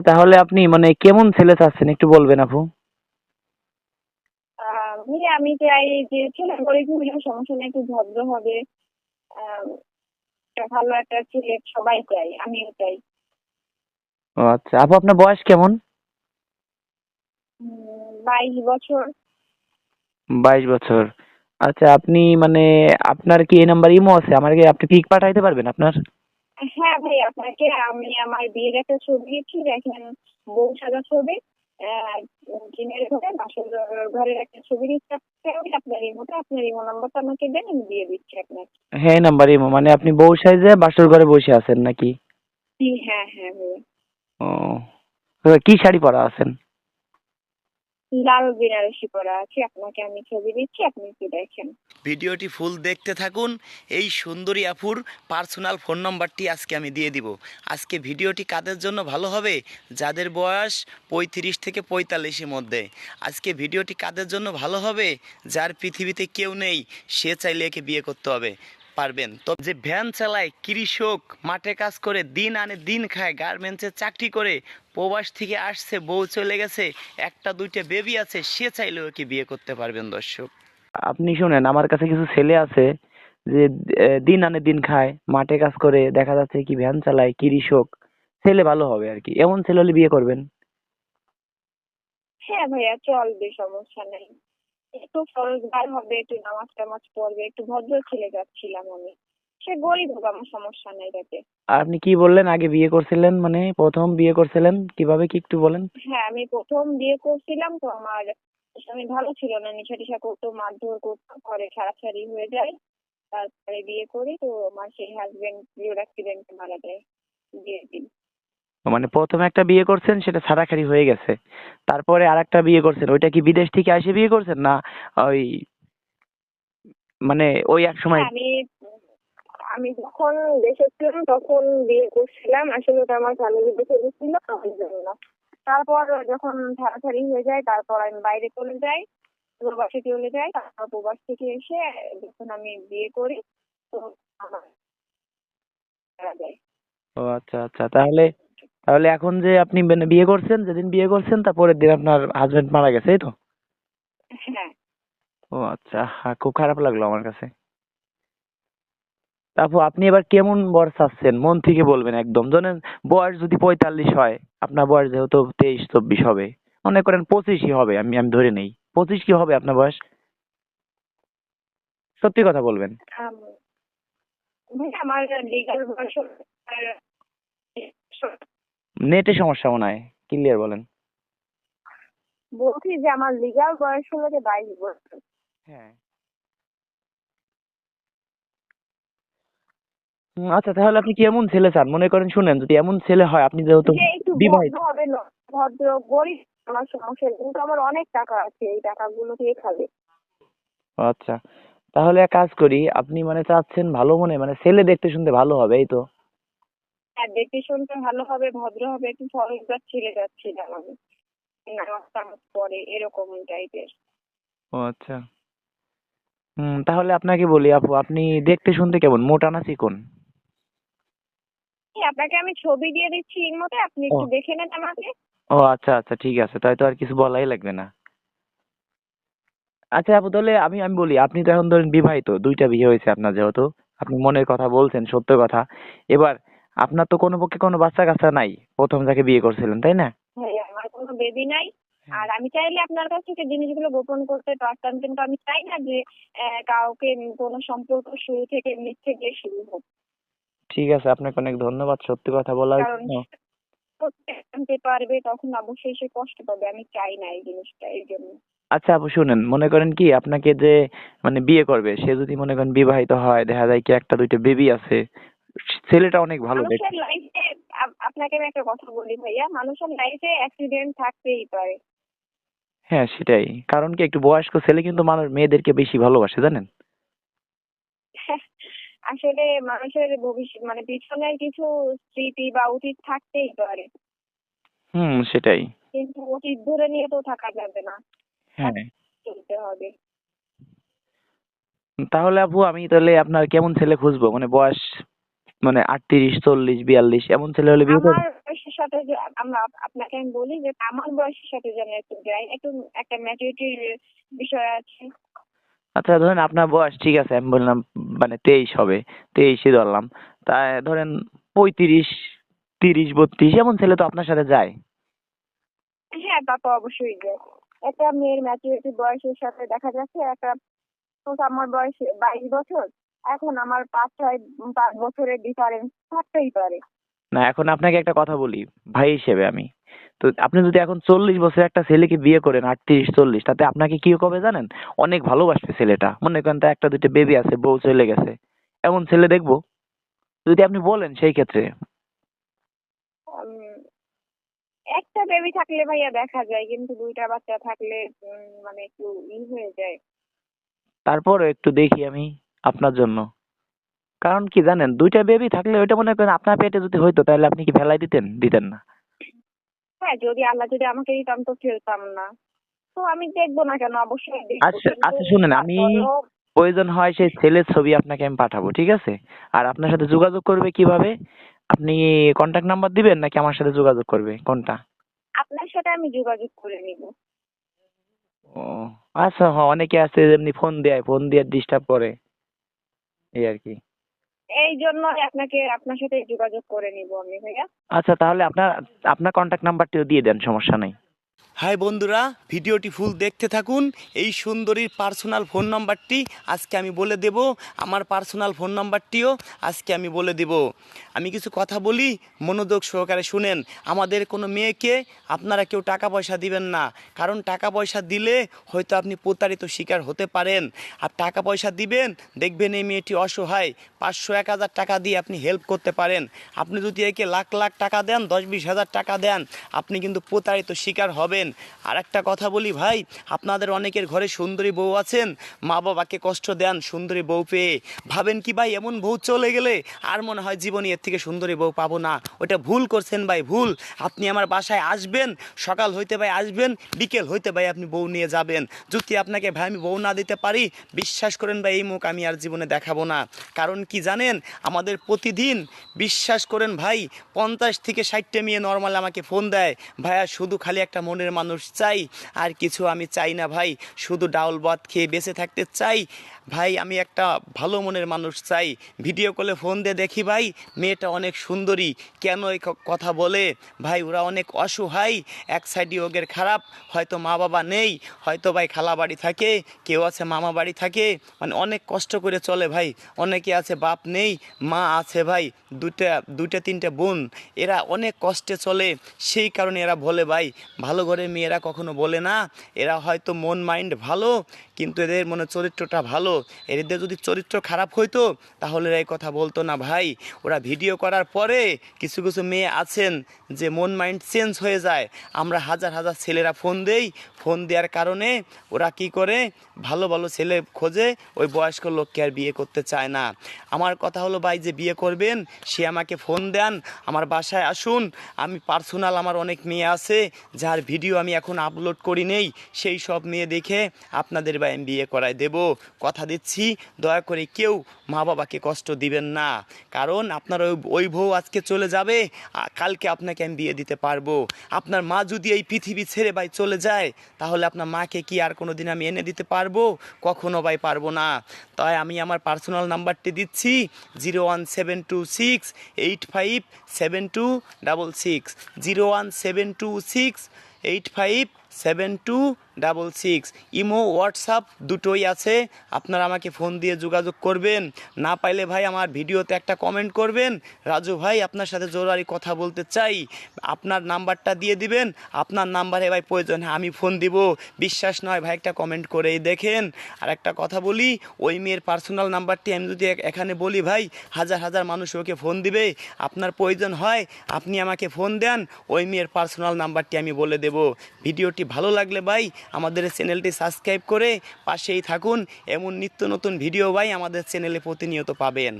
তাহলে আপনি মানে কেমন ছেলে চাচ্ছেন? একটু বলবেন আপু। ভাইয়া আমি চাই যে ছেলে গরিব হলেও সমস্যা নেই একটু ভদ্র হবে। ভালো একটা ছেলে সবাই চাই আমিও চাই। ও আচ্ছা আপু আপনার বয়স কেমন? বাইশ বছর। বাইশ বছর। আচ্ছা আপনি মানে আপনার কি এই নাম্বার ইমো আছে? আমাকে আপনি পিক পাঠাইতে পারবেন আপনার? হ্যাঁ ভাই আপনাকে আমি আমার বিয়ের একটা ছবি দিচ্ছি দেখেন বউ সাদা ছবি জিনের ঘরে বাসর ঘরের একটা ছবি দিচ্ছি আপনার ইমোতে আপনার ইমো নাম্বারটা আমাকে দেন আমি দিয়ে দিচ্ছি আপনাকে হ্যাঁ নাম্বার ইমো মানে আপনি বউ সাইজে বাসর ঘরে বসে আছেন নাকি? জি, হ্যাঁ হ্যাঁ ভাইয়া ও কি শাড়ি পরা আছেন? লাল বেনারসি পরা আছে, আপনাকে আমি ছবি দিচ্ছি, আপনি একটু দেখেন। ভিডিওটি ফুল দেখতে থাকুন। এই সুন্দরী আপুর পার্সোনাল ফোন নম্বরটি আজকে আমি দিয়ে দিব। আজকে ভিডিওটি কাদের জন্য ভালো হবে? যাদের বয়স পঁয়ত্রিশ থেকে পঁয়তাল্লিশের মধ্যে। আজকে ভিডিওটি কাদের জন্য ভালো হবে? যার পৃথিবীতে কেউ নেই, সে চাইলে একে বিয়ে করতে হবে। পারবেন। তো যে ভ্যান চালায় কৃষক মাঠে কাজ করে দিন আনে দিন খায় গার্মেন্টসে চাকরি করে প্রবাস থেকে আসছে বউ চলে গেছে একটা দুইটা বেবি আছে সে চাইলেও একে বিয়ে করতে পারবেন দর্শক? আপনি শুনেন আমার কাছে কিছু ছেলে আছে যে দিন আনে দিন খায় মাঠে কাজ করে দেখা যাচ্ছে কি ভ্যান চালায় কৃষক ছেলে ভালো হবে আর কি। এমন ছেলে হলে বিয়ে করবেন? হ্যাঁ ভাইয়া চলবে সমস্যা নেই। একটু ফরজগার হবে একটু নামাজ টামাজ পড়বে একটু ভদ্র ছেলে যাচ্ছিলাম আমি। সে গরিব হোক আমার সমস্যা নেই তাতে। আর আপনি কি বললেন? আগে বিয়ে করছিলেন মানে প্রথম বিয়ে করছিলেন কীভাবে কি একটু বলেন? হ্যাঁ আমি প্রথম বিয়ে করছিলাম তো আমার স্বামী ভালো ছিল না নেশা টেশা করতো মারধর করতো পরে ছাড়াছাড়ি হয়ে যায়। তারপরে বিয়ে করি তো আমার সেই হাজবেন্ড রোড অ্যাক্সিডেন্টে মারা যায়। বিয়ের দিন। মানে প্রথমে একটা বিয়ে করছেন সেটা ছাড়াখাড়ি হয়ে গেছে। তারপরে আর একটা বিয়ে করছেন ওইটা কি বিদেশ থেকে এসে বিয়ে করছেন না ওই মানে ওই এক সময়? আমি আমি যখন দেশে ছিলাম তখন বিয়ে করছিলাম আসলে ওটা আমার ফ্যামিলি দেখে দিচ্ছিল তারপর যখন ছাড়াছাড়ি হয়ে যায় তারপর আমি বাইরে চলে যাই প্রবাসে চলে যাই তারপর প্রবাস থেকে এসে যখন আমি বিয়ে করি তো আমার ও আচ্ছা আচ্ছা তাহলে তাহলে এখন যে আপনি মানে বিয়ে করছেন যেদিন বিয়ে করছেন তার পরের দিন আপনার হাজবেন্ড মারা গেছে এই তো? হ্যাঁ। ও আচ্ছা হ্যাঁ খুব খারাপ লাগল আমার কাছে। তারপর আপনি এবার কেমন বর চাচ্ছেন? মন থেকে বলবেন একদম। জানেন বয়স যদি পঁয়তাল্লিশ হয় আপনার বয়স যেহেতু তেইশ চব্বিশ হবে মনে করেন পঁচিশই হবে আমি আমি ধরে নেই। পঁচিশ কি হবে আপনার বয়স? সত্যি কথা বলবেন। আমার লিগাল বয়স নেটে সমস্যা মনে হয় ক্লিয়ার বলেন। বলছি যে আমার লিগাল বয়স হলো যে বাইশ বছর। হ্যাঁ। আচ্ছা তাহলে আপনি কি এমন ছেলে চান? মনে করেন শুনেন যদি এমন ছেলে হয় আপনি যেহেতু বিবাহিত। হবে না ভদ্র গরিব আমার সমস্যা কিন্তু আমার অনেক টাকা আছে এই টাকাগুলো দিয়ে খাবে? আচ্ছা তাহলে এক কাজ করি আপনি মানে চাচ্ছেন ভালো মনে মানে ছেলে দেখতে শুনতে ভালো হবে এই তো। হ্যাঁ দেখতে শুনতে ভালো হবে ভদ্র হবে একটু ফরজগার ছেলে যাচ্ছিলাম আমি। নামাজ টামাজ পরে এরকম টাইপের ও আচ্ছা। হুম তাহলে আপনাকে বলি আপু আপনি দেখতে শুনতে কেমন? মোটা না চিকন? আপনাকে আমি ছবি দিয়ে দিচ্ছি এর মধ্যে আপনি একটু দেখে নেন আমাকে। ও আচ্ছা আচ্ছা ঠিক আছে তাই তো আর কিছু বলাই লাগবে না। আচ্ছা আপু তাহলে আমি আমি বলি আপনি তো এখন ধরেন বিবাহিত দুইটা বিয়ে হয়েছে আপনার যেহেতু। আপনি মনের কথা বলছেন সত্য কথা। এবার আপনার তো কোনো পক্ষে কোনো বাচ্চা কাচ্চা নাই প্রথম যাকে বিয়ে করছিলেন তাই না? আমার কোনো বেবি নাই। আর আমি চাইলে আপনার কাছ থেকে জিনিসগুলো গোপন করতে পারতাম কিন্তু আমি চাই না যে কাউকে কোনো সম্পর্ক শুরু থেকে মিথ্যে দিয়ে শুরু হোক। ঠিক আছে আপনাকে অনেক ধন্যবাদ সত্যি কথা বলার জন্য। জানতে পারবে তখন অবশ্যই সে কষ্ট পাবে আমি চাই না এই জিনিসটা এই জন্য। আচ্ছা আপু শুনেন মনে করেন কি আপনাকে যে মানে বিয়ে করবে সে যদি মনে করেন বিবাহিত হয় দেখা যায় কি একটা দুইটা বেবি আছে ছেলেটা অনেক ভালো দেখতে। মানুষের লাইফে আপনাকে আমি একটা কথা বলি ভাইয়া মানুষের লাইফে অ্যাক্সিডেন্ট থাকতেই পারে। হ্যাঁ সেটাই। কারণ কি একটু বয়স্ক ছেলে কিন্তু মানুষ মেয়েদেরকে বেশি ভালোবাসে জানেন? আসলে মানুষের ভবিষ্যৎ মানে পিছনের কিছু স্মৃতি বা অতীত থাকতেই পারে। হুম সেটাই। কিন্তু অতীত ধরে নিয়ে তো থাকা যাবে না। হ্যাঁ। চলতে হবে। তাহলে আপু আমি তাহলে আপনার কেমন ছেলে খুঁজবো? মানে বয়স মানে আটত্রিশ চল্লিশ বিয়াল্লিশ এমন ছেলে হলে বিয়ে করবেন আমার বয়সের সাথে যে আমরা আপনাকে আমি বলি যে আমার বয়সের সাথে যেন একটু যায় একটু একটা ম্যাচুরিটির বিষয় আছে। আচ্ছা ধরেন আপনার বয়স ঠিক আছে আমি বললাম মানে তেইশ হবে তেইশে ধরলাম। তা ধরেন পঁয়ত্রিশ তিরিশ বত্রিশ এমন ছেলে তো আপনার সাথে যায়। হ্যাঁ তা তো অবশ্যই যায় একটা মেয়ের ম্যাচুরিটি বয়সের সাথে দেখা যাচ্ছে একটা আমার বয়স বাইশ বছর এখন আমার পাঁচ ছয় পাঁচ বছরের ডিফারেন্স থাকতেই পারে। না এখন আপনাকে একটা কথা বলি ভাই হিসেবে আমি। তো আপনি যদি এখন চল্লিশ বছর একটা ছেলেকে বিয়ে করেন আটত্রিশ চল্লিশ তাতে আপনাকে কি কবে জানেন? অনেক ভালোবাসবে ছেলেটা। মনে করেন তা একটা দুইটা বেবি আছে বউ চলে গেছে। এমন ছেলে দেখব? যদি আপনি বলেন সেই ক্ষেত্রে। একটা বেবি থাকলে ভাইয়া দেখা যায় কিন্তু দুইটা বাচ্চা থাকলে মানে একটু ই হয়ে যায়। তারপরও একটু দেখি আমি। আপনার জন্য। কারণ কি জানেন দুইটা বেবি থাকলে ওইটা মনে করেন আপনার পেটে যদি হইতো তাহলে আপনি কি ফেলাই দিতেন? দিতেন না। হ্যাঁ যদি আল্লাহ যদি আমাকে দিতাম তো ফেলতাম না। তো আমি দেখব না কেন? অবশ্যই আচ্ছা আচ্ছা শুনেন আমি প্রয়োজন হয় সেই ছেলের ছবি আপনাকে আমি পাঠাবো ঠিক আছে? আর আপনার সাথে যোগাযোগ করবে কীভাবে? আপনি কন্ট্যাক্ট নাম্বার দিবেন নাকি আমার সাথে যোগাযোগ করবে? কোনটা? আপনার সাথে আমি যোগাযোগ করে নিব। ও আচ্ছা হ্যাঁ অনেকে আছে এমনি ফোন দেয় ফোন দিয়ে ডিস্টার্ব করে। এই আর কি। এই জন্য আপনাকে আপনার সাথে যোগাযোগ করে নিব আমি ভাইয়া। আচ্ছা তাহলে আপনার আপনার কন্ট্যাক্ট নাম্বারটিও দিয়ে দেন সমস্যা নেই। হাই বন্ধুরা, ভিডিওটি ফুল দেখতে থাকুন। এই সুন্দরীর পার্সোনাল ফোন নাম্বারটি আজকে আমি বলে দেব। আমার পার্সোনাল ফোন নাম্বারটিও আজকে আমি বলে দেব। আমি কিছু কথা বলি, মনোযোগ সহকারে শুনেন। আমাদের কোনো মেয়েকে আপনারা কেউ টাকা পয়সা দিবেন না। কারণ টাকা পয়সা দিলে হয়তো আপনি প্রতারিত শিকার হতে পারেন। আর টাকা পয়সা দিবেন, দেখবেন এই মেয়েটি অসহায়। পাঁচশো, এক হাজার টাকা দিয়ে আপনি হেল্প করতে পারেন। আপনি যদি একে লাখ লাখ টাকা দেন, দশ, বিশ হাজার টাকা দেন, আপনি কিন্তু প্রতারিত শিকার হবেন। আর একটা কথা বলি ভাই, আপনাদের অনেকের ঘরে সুন্দরী বউ আছেন, মা বাবাকে কষ্ট দেন, সুন্দরী বউ পেয়ে। ভাবেন কি ভাই, এমন বউ চলে গেলে আর মনে হয় জীবনে এর থেকে সুন্দরী বউ পাবো না। ওটা ভুল করছেন ভাই, ভুল। আপনি আমার বাসায় আসবেন, সকাল হইতে ভাই আসবেন, বিকেল হইতে ভাই আপনি বউ নিয়ে যাবেন। যদি আপনাকে ভাই আমি বউ না দিতে পারি, বিশ্বাস করেন ভাই, এই মুখ আমি আর জীবনে দেখাবো না। কারণ কি জানেন, আমাদের প্রতিদিন বিশ্বাস করেন ভাই, পঞ্চাশ থেকে ষাটটা মেয়ে নর্মাল আমাকে ফোন দেয়, ভাইয়া, শুধু খালি একটা মনের মানুষ চাই, আর কিছু আমি চাই না ভাই। শুধু ডাউল ভাত খেয়ে বেঁচে থাকতে চাই। ভাই, আমি একটা ভালো মনের মানুষ চাই। ভিডিও কলে ফোন দিয়ে দেখি ভাই, মেয়েটা অনেক সুন্দরী। কেন এই কথা বলে? ভাই, ওরা অনেক অসহায়। এক সাইডে ওগের খারাপ, হয়তো মা বাবা নেই, হয়তো ভাই খালা বাড়ি থাকে, কেউ আছে মামা বাড়ি থাকে। মানে অনেক কষ্ট করে চলে ভাই, অনেকে আছে বাপ নেই, মা আছে ভাই দুটা দুইটা, তিনটা বোন। এরা অনেক কষ্টে চলে, সেই কারণে এরা বলে ভাই, ভালো ঘরের মেয়েরা কখনো বলে না। এরা হয়তো মন মাইন্ড ভালো কিন্তু এদের মনে চরিত্রটা ভালো, এদের যদি চরিত্র খারাপ হইতো, তাহলে এই কথা বলতো না ভাই। ওরা ভিডিও করার পরে কিছু কিছু মেয়ে আছেন যে মন, মাইন্ড চেঞ্জ হয়ে যায়। আমরা হাজার হাজার ছেলেরা ফোন দেই, ফোন দেওয়ার কারণে ওরা কি করে? ভালো ভালো ছেলে খোঁজে, ওই বয়স্ক লোককে আর বিয়ে করতে চায় না। আমার কথা হলো ভাই যে বিয়ে করবেন, সে আমাকে ফোন দেন, আমার বাসায় আসুন। আমি পার্সোনাল আমার অনেক মেয়ে আছে, যার ভিডিও আমি এখন আপলোড করি নেই, সেই সব মেয়ে দেখে আপনাদের আমি বিয়ে করায় দেব। কথা দিচ্ছি, দয়া করে কেউ মা বাবাকে কষ্ট দিবেন না। কারণ আপনার ওই ওই বউ আজকে চলে যাবে কালকে আপনাকে আমি বিয়ে দিতে পারব। আপনার মা যদি এই পৃথিবী ছেড়ে ভাই চলে যায়, তাহলে আপনার মাকে কি আর কোনো দিন আমি এনে দিতে পারব? কখনো ভাই পারব না। তাই আমি আমার পার্সোনাল নাম্বারটি দিচ্ছি, zero one seven two six eight five seven two double six. Zero one seven two six eight five seven two double six. Imo, WhatsApp দুটোই আছে। আপনারা আমাকে ফোন দিয়ে যোগাযোগ করবেন। না পাইলে ভাই আমার ভিডিওতে একটা কমেন্ট করবেন। রাজু ভাই, আপনার সাথে জরুরি কথা বলতে চাই। আপনার নাম্বারটা দিয়ে দিবেন। আপনার নাম্বারে ভাই প্রয়োজন হ্যাঁ আমি ফোন দিব। বিশ্বাস নয় ভাই, একটা কমেন্ট করেই দেখেন। আর একটা কথা বলি, ওই মেয়ের পার্সোনাল নাম্বারটি আমি যদি এখানে বলি ভাই, হাজার হাজার মানুষ ওকে ফোন দিবে। আপনার প্রয়োজন হয়, আপনি আমাকে ফোন দেন, ওই মেয়ের পার্সোনাল নাম্বারটি আমি বলে দেব। ভিডিওটি ভালো লাগলে ভাই আমাদের চ্যানেলটি সাবস্ক্রাইব করে পাশেই থাকুন। এমন নিত্য নতুন ভিডিও বাই আমাদের চ্যানেলে প্রতিনিয়ত পাবেন।